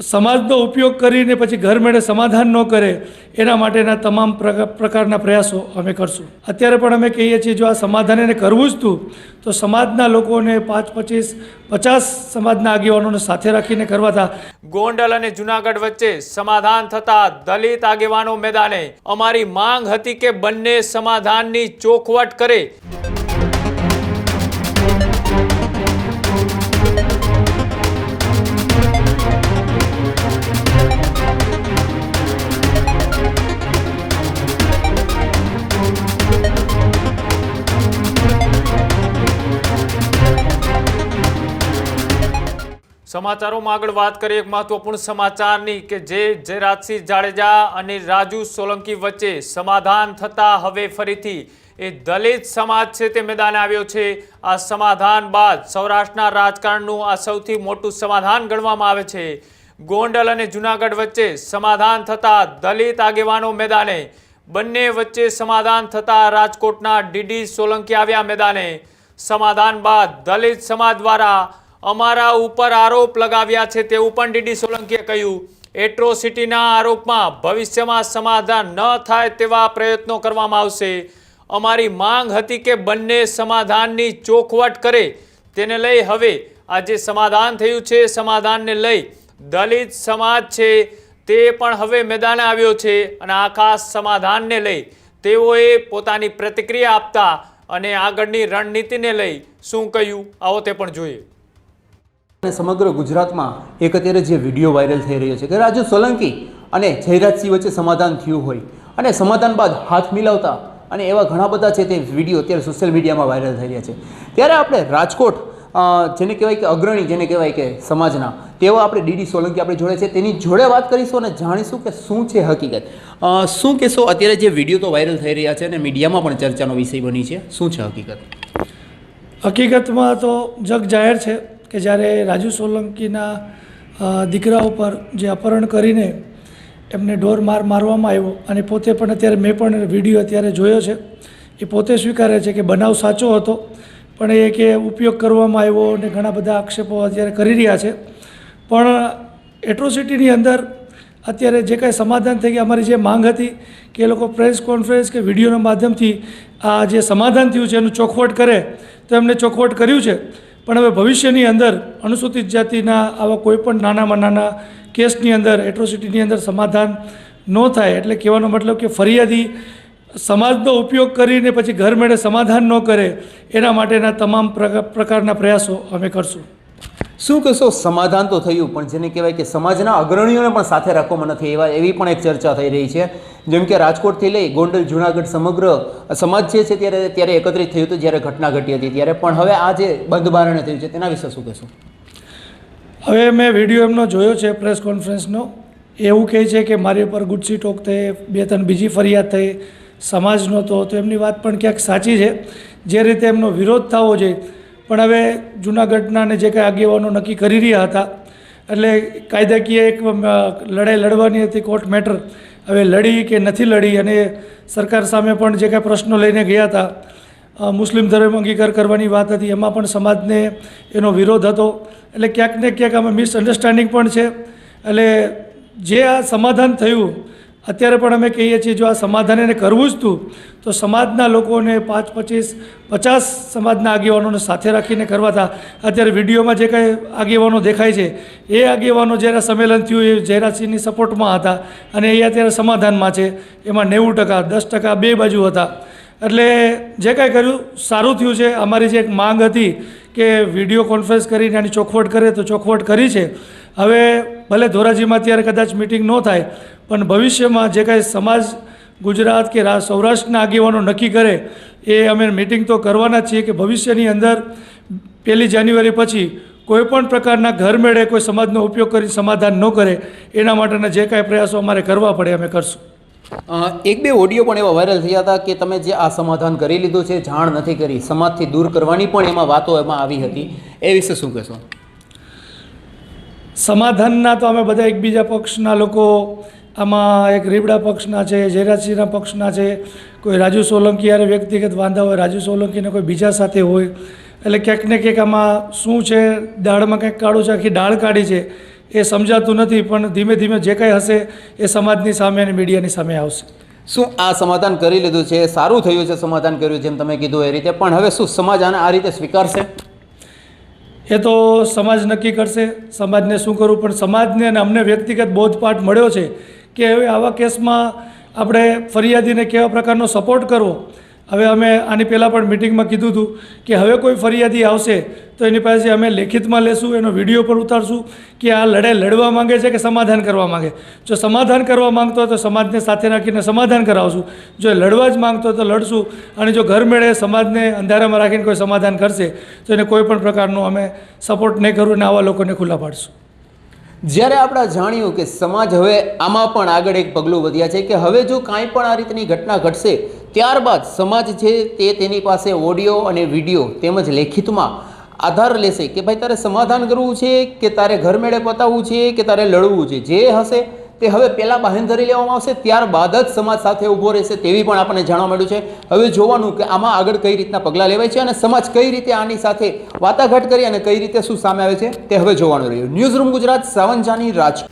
સમાજનો ઉપયોગ કરીને પછી ઘરમેળે સમાધાન ન કરે, એના માટેના તમામ પ્રકા- પ્રકારના પ્રયાસો અમે કરશું. અત્યારે પણ અમે કહીએ છીએ, જો આ સમાધાન એને કરવું જ હતું તો સમાજના લોકોને પાંચ, પચીસ, પચાસ સમાજના આગેવાનોને સાથે રાખીને કરવા હતા ગોંડલ અને જુનાગઢ વચ્ચે સમાધાન થતા દલિત આગેવાનો મેદાને અમારી માંગ હતી કે બંને સમાધાનની ચોખવટ કરે. સમાચારોમાં આગળ વાત કરીએ એક મહત્વપૂર્ણ સમાચારની કે જે જયરાજસિંહ જાડેજા અને રાજુ સોલંકી વચ્ચે સમાધાન થતા હવે ફરીથી એ દલિત સમાજ છે તે મેદાને આવ્યો છે. આ સમાધાન બાદ સૌરાષ્ટ્રના રાજકારણનું આ સૌથી મોટું સમાધાન ગણવામાં આવે છે. ગોંડલ અને જુનાગઢ વચ્ચે સમાધાન થતા દલિત આગેવાનો મેદાને, બંને વચ્ચે સમાધાન થતા રાજકોટના ડીડી સોલંકી આવ્યા મેદાને. સમાધાન બાદ દલિત સમાજ દ્વારા અમારા ઉપર આરોપ લગાવ્યા છે તેવું પણ ડીડી સોલંકીએ કહ્યું. એટ્રોસિટીના આરોપમાં ભવિષ્યમાં સમાધાન ન થાય તેવા પ્રયત્નો કરવામાં આવશે. અમારી માંગ હતી કે બંને સમાધાનની ચોખવટ કરે. તેને લઈ હવે આ જે સમાધાન થયું છે. સમાધાનને લઈ દલિત સમાજ છે તે પણ હવે મેદાને આવ્યો છે અને આખા સમાધાનને લઈ તેઓએ પોતાની પ્રતિક્રિયા આપતા અને આગળની રણનીતિને લઈ શું કહ્યું? આવો તે પણ જોઈએ. અને સમગ્ર ગુજરાતમાં એક અત્યારે જે વીડિયો વાયરલ થઈ રહ્યો છે કે રાજુ સોલંકી અને જયરાજસિંહ વચ્ચે સમાધાન થયું હોય અને સમાધાન બાદ હાથ મિલાવતા અને એવા ઘણા બધા છે તે વીડિયો અત્યારે સોશિયલ મીડિયામાં વાયરલ થઈ રહ્યા છે. ત્યારે આપણે રાજકોટ જેને કહેવાય કે અગ્રણી, જેને કહેવાય કે સમાજના, તેવા આપણે ડીડી સોલંકી આપણે જોડે છે. તેની જોડે વાત કરીશું અને જાણીશું કે શું છે હકીકત. શું કહેશો? અત્યારે જે વીડિયો તો વાયરલ થઈ રહ્યા છે અને મીડિયામાં પણ ચર્ચાનો વિષય બની છે. શું છે હકીકત? હકીકતમાં તો જગ જાહેર છે. કે જ્યારે રાજુ સોલંકીના દીકરા ઉપર જે અપહરણ કરીને એમને ઢોર માર મારવામાં આવ્યો અને પોતે પણ અત્યારે મેં પણ વીડિયો અત્યારે જોયો છે, એ પોતે સ્વીકારે છે કે બનાવ સાચો હતો, પણ એ કે ઉપયોગ કરવામાં આવ્યો અને ઘણા બધા આક્ષેપો અત્યારે કરી રહ્યા છે. પણ એટ્રોસિટીની અંદર અત્યારે જે કાંઈ સમાધાન થઈ ગયા, અમારી જે માંગ હતી કે એ લોકો પ્રેસ કોન્ફરન્સ કે વિડીયોના માધ્યમથી આ જે સમાધાન થયું છે, એનું ચોખવટ કરે, તો એમને ચોખવટ કર્યું છે. પણ હવે ભવિષ્યની અંદર અનુસૂચિત જાતિના આવા કોઈપણ નાનામાં નાના કેસની અંદર એટ્રોસિટીની અંદર સમાધાન ન થાય. એટલે કહેવાનો મતલબ કે ફરિયાદી સમાજનો ઉપયોગ કરીને પછી ઘરમેળે સમાધાન ન કરે, એના માટેના તમામ પ્રકારના પ્રયાસો અમે કરશું. શું કહેશો? સમાધાન તો થયું, પણ જેને કહેવાય કે સમાજના અગ્રણીઓને પણ સાથે રાખવામાં નથી એવા એવી પણ એક ચર્ચા થઈ રહી છે. જેમ કે રાજકોટથી લઈ ગોંડલ, જુનાગઢ સમગ્ર સમાજ જે છે ત્યારે ત્યારે એકત્રિત થયું હતું, જ્યારે ઘટના ઘટી હતી. ત્યારે પણ હવે આ જે બંધ બારણે થયું છે, તેના વિશે શું કહેશો? હવે મેં વીડિયો એમનો જોયો છે, પ્રેસ કોન્ફરન્સનો. એવું કહે છે કે મારી ઉપર ગુસ્સી ટોક થઈ, બે ત્રણ બીજી ફરિયાદ થઈ, સમાજનો તો એમની વાત પણ ક્યાંક સાચી છે. જે રીતે એમનો વિરોધ થવો જોઈએ પણ હવે જૂનાગઢના ને જે કાંઈ આગેવાનો નક્કી કરી રહ્યા હતા, એટલે કાયદાકીય એક લડાઈ લડવાની હતી, કોર્ટ મેટર, હવે લડી કે નથી લડી, અને સરકાર સામે પણ જે કાંઈ પ્રશ્નો લઈને ગયા હતા મુસ્લિમ ધર્મ અંગીકાર કરવાની વાત હતી, એમાં પણ સમાજને એનો વિરોધ હતો, એટલે ક્યાંક ને ક્યાંક આમાં મિસઅન્ડરસ્ટેન્ડિંગ પણ છે, એટલે જે આ સમાધાન થયું અત્યારે પણ અમે કહીએ છીએ, જો આ સમાધાન એને કરવું જ હતું તો સમાજના લોકોને પાંચ, પચીસ, પચાસ સમાજના આગેવાનોને સાથે રાખીને કરવા હતા અત્યારે વિડીયોમાં જે કાંઈ આગેવાનો દેખાય છે, એ આગેવાનો જ્યારે સંમેલન થયું, એ જયરાજસિંહની સપોર્ટમાં હતા અને એ અત્યારે સમાધાનમાં છે. એમાં નેવું ટકા, દસ ટકા બે બાજુ હતા. એટલે જે કાંઈ કર્યું, સારું થયું છે. અમારી જે એક માંગ હતી કે વીડિયો કોન્ફરન્સ કરીને આની ચોખવટ કરે, તો ચોખવટ કરી છે. હવે ભલે ધોરાજીમાં અત્યારે કદાચ મિટિંગ ન થાય, પણ ભવિષ્યમાં જે કાંઈ સમાજ ગુજરાત કે સૌરાષ્ટ્રના આગેવાનો નક્કી કરે, એ અમે મિટિંગ તો કરવાના છીએ કે ભવિષ્યની અંદર પહેલી જાન્યુઆરી પછી કોઈપણ પ્રકારના ઘરમેળે કોઈ સમાજનો ઉપયોગ કરી સમાધાન ન કરે, એના માટેના જે કાંઈ પ્રયાસો અમારે કરવા પડે અમે કરશું. એક બે ઓડિયો પણ એવા વાયરલ થયા હતા કે તમે જે આ સમાધાન કરી લીધું છે, જાણ નથી કરી, સમાજથી દૂર કરવાની પણ એમાં વાતો એમાં આવી હતી, એ વિશે શું કહેશો? સમાધાનના તો અમે બધા એકબીજા પક્ષના લોકો, આમાં એક રીબડા પક્ષના છે, જયરાજસિંહના પક્ષના છે, કોઈ રાજુ સોલંકી યારે વ્યક્તિગત વાંધા હોય, રાજુ સોલંકીને કોઈ બીજા સાથે હોય. એટલે ક્યાંક ને ક્યાંક આમાં શું છે, દાળમાં કંઈક કાળું છે, આખી દાળ કાઢી છે, એ સમજાતું નથી, પણ ધીમે ધીમે જે કાંઈ હશે, એ સમાજની સામે અને મીડિયાની સામે આવશે. શું આ સમાધાન કરી લીધું છે? સારું થયું છે, સમાધાન કર્યું જેમ તમે કીધું એ રીતે. પણ હવે શું, સમાજ આને આ રીતે સ્વીકારશે? એ તો સમાજ નક્કી કરશે. સમાજને શું કરવું? પણ સમાજને અને અમને વ્યક્તિગત બોધપાઠ મળ્યો છે કે હવે આવા કેસમાં આપણે ફરિયાદીને કેવા પ્રકારનો સપોર્ટ કરવો? હવે અમે આની પહેલાં પણ મિટિંગમાં કીધું હતું કે હવે કોઈ ફરિયાદી આવશે તો એની પાસે અમે લેખિતમાં લેશું, એનો વીડિયો પર ઉતારશું કે આ લડાઈ લડવા માંગે છે કે સમાધાન કરવા માંગે. જો સમાધાન કરવા માંગતો હોય તો સમાજને સાથે રાખીને સમાધાન કરાવશું. જો લડવા જ માગતો હોય તો લડશું. અને જો ઘર મેળે સમાજને અંધારામાં રાખીને કોઈ સમાધાન કરશે, તો એને કોઈ પણ પ્રકારનો અમે સપોર્ટ નહીં કરવું અને આવા લોકોને ખુલ્લા પાડશું. જ્યારે આપણે જાણ્યું કે સમાજ હવે આમાં પણ આગળ એક પગલું વધ્યા છે કે હવે જો કાંઈ પણ આ રીતની ઘટના ઘટશે ત્યારબાદ સમાજ છે તે તેની પાસે ઓડિયો અને વીડિયો તેમજ લેખિતમાં આધાર લેશે કે ભાઈ તારે સમાધાન કરવું છે કે તારે ઘર મેળે પતાવવું છે કે તારે લડવું છે? જે હશે તે હવે પહેલાં બાહેંધરી લેવામાં આવશે, ત્યારબાદ જ સમાજ સાથે ઊભો રહેશે તેવી પણ આપણને જાણવા મળ્યું છે. હવે જોવાનું કે આમાં આગળ કઈ રીતના પગલાં લેવાય છે અને સમાજ કઈ રીતે આની સાથે વાટાઘાટ કરી અને કઈ રીતે શું સામે આવે છે તે હવે જોવાનું રહ્યું. ન્યૂઝ રૂમ ગુજરાત સાવંજાની રાજ.